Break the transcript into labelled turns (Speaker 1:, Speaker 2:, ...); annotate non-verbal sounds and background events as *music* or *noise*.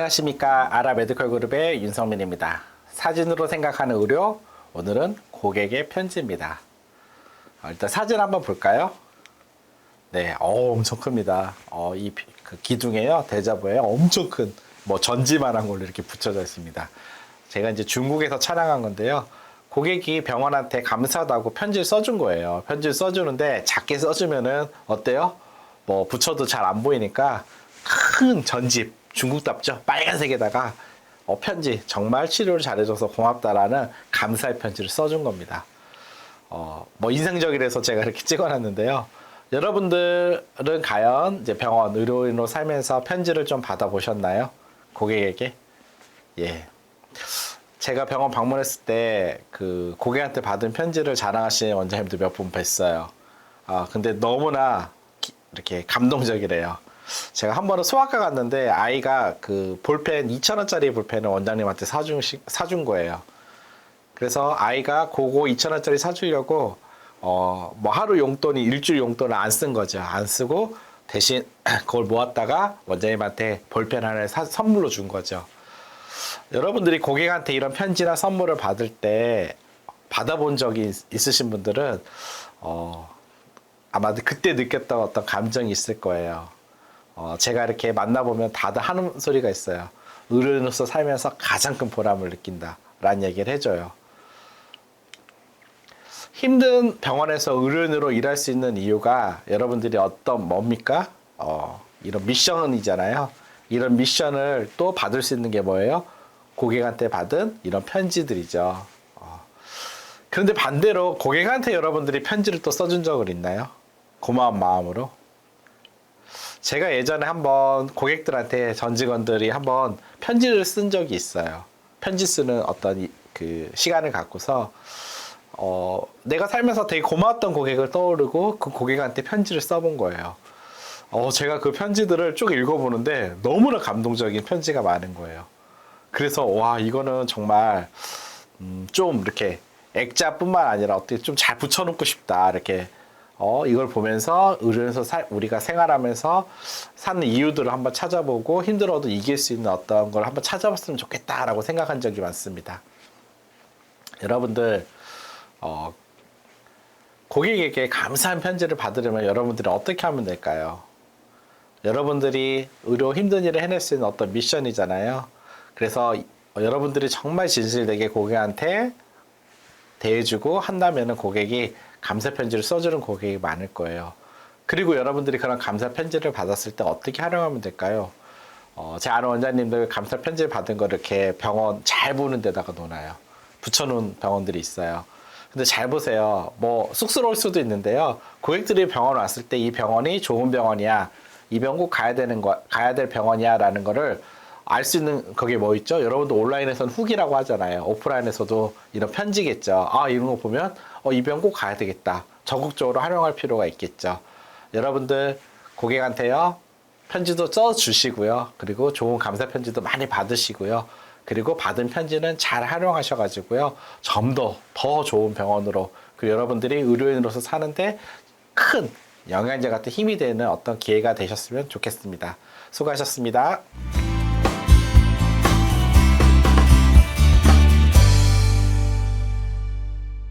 Speaker 1: 안녕하십니까 메디컬 그룹의 윤성민입니다. 사진으로 생각하는 의료 오늘은 고객의 편지입니다. 어, 일단 사진 한번 볼까요? 네, 어, 엄청 큽니다. 어, 이 그 기둥에요 대자보에 엄청 큰 뭐 전지만한 걸로 이렇게 붙여져 있습니다. 제가 이제 중국에서 촬영한 건데요. 고객이 병원한테 감사하다고 편지를 써준 거예요. 편지를 써주는데 작게 써주면은 어때요? 뭐 붙여도 잘 안 보이니까 큰 전집 중국답죠 빨간색에다가 어, 편지 정말 치료를 잘해줘서 고맙다라는 감사의 편지를 써준 겁니다. 어, 뭐 인상적이라서 제가 이렇게 *laughs* 찍어놨는데요. 여러분들은 과연 이제 병원 의료인으로 살면서 편지를 좀 받아보셨나요? 고객에게? 예. 제가 병원 방문했을 때 그 고객한테 받은 편지를 자랑하시는 원장님도 몇 분 뵀어요. 아, 근데 너무나 기- 이렇게 감동적이래요. 제가 한 번은 소아과 갔는데 아이가 그 볼펜 2,000원짜리 볼펜을 원장님한테 사준, 시- 사준 거예요. 그래서 아이가 그거 2,000원짜리 사주려고 어, 뭐 하루 용돈이 일주일 용돈을 안 쓴 거죠. 안 쓰고 대신 *clears throat* 그걸 모았다가 원장님한테 볼펜 하나를 사- 선물로 준 거죠. 여러분들이 고객한테 이런 편지나 선물을 받을 때 받아본 적이 있- 있으신 분들은 어, 아마 그때 느꼈던 어떤 감정이 있을 거예요. 어, 제가 이렇게 만나보면 다들 하는 소리가 있어요. 의료인으로서 살면서 가장 큰 보람을 느낀다. 라는 얘기를 해줘요. 힘든 병원에서 의료인으로 일할 수 있는 이유가 여러분들이 어떤 뭡니까? 어, 이런 미션이잖아요. 이런 미션을 또 받을 수 있는 게 뭐예요? 고객한테 받은 이런 편지들이죠. 어. 그런데 반대로 고객한테 여러분들이 편지를 또 써준 적은 있나요? 고마운 마음으로. 제가 예전에 한번 고객들한테 전 직원들이 한번 편지를 쓴 적이 있어요. 편지 쓰는 어떤 이- 그 시간을 갖고서 어, 내가 살면서 되게 고마웠던 고객을 떠오르고 그 고객한테 편지를 써본 거예요. 어, 제가 그 편지들을 쭉 읽어보는데 너무나 감동적인 편지가 많은 거예요. 그래서 와 이거는 정말 음, 좀 이렇게 액자뿐만 아니라 어떻게 좀 잘 붙여놓고 싶다 이렇게 어 이걸 보면서 의료에서 살- 우리가 생활하면서 사는 이유들을 한번 찾아보고 힘들어도 이길 수 있는 어떤 걸 한번 찾아봤으면 좋겠다라고 생각한 적이 많습니다. 여러분들 어, 고객에게 감사한 편지를 받으려면 여러분들이 어떻게 하면 될까요? 여러분들이 의료 힘든 일을 해낼 수 있는 어떤 미션이잖아요. 그래서 여러분들이 정말 진실되게 고객한테 대해주고 한다면은 고객이 감사 편지를 써주는 고객이 많을 거예요. 그리고 여러분들이 그런 감사 편지를 받았을 때 어떻게 활용하면 될까요? 어, 제 아는 원장님들 감사 편지를 받은 거 이렇게 병원 잘 보는 데다가 놓나요. 붙여놓은 병원들이 있어요. 근데 잘 보세요. 뭐 쑥스러울 수도 있는데요. 고객들이 병원 왔을 때 이 병원이 좋은 병원이야. 이 병원 꼭 가야 되는 거 가야 될 병원이야라는 거를 알 수 있는 그게 뭐 있죠? 여러분도 온라인에서는 후기라고 하잖아요. 오프라인에서도 이런 편지겠죠. 아 이런 거 보면 어, 이 병원 꼭 가야 되겠다. 적극적으로 활용할 필요가 있겠죠. 여러분들 고객한테요 편지도 써 주시고요. 그리고 좋은 감사 편지도 많이 받으시고요. 그리고 받은 편지는 잘 활용하셔가지고요. 좀 더 더 좋은 병원으로 그리고 여러분들이 의료인으로서 사는데 큰 영양제 같은 힘이 되는 어떤 기회가 되셨으면 좋겠습니다. 수고하셨습니다.